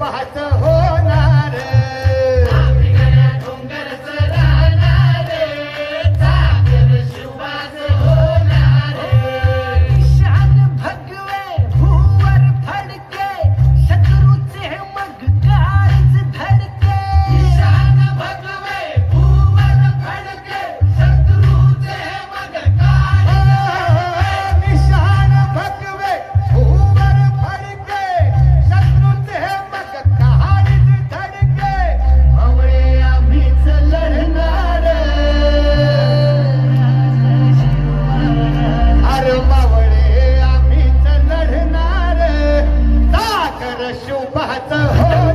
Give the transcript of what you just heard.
बात हो शिवपाचं हो!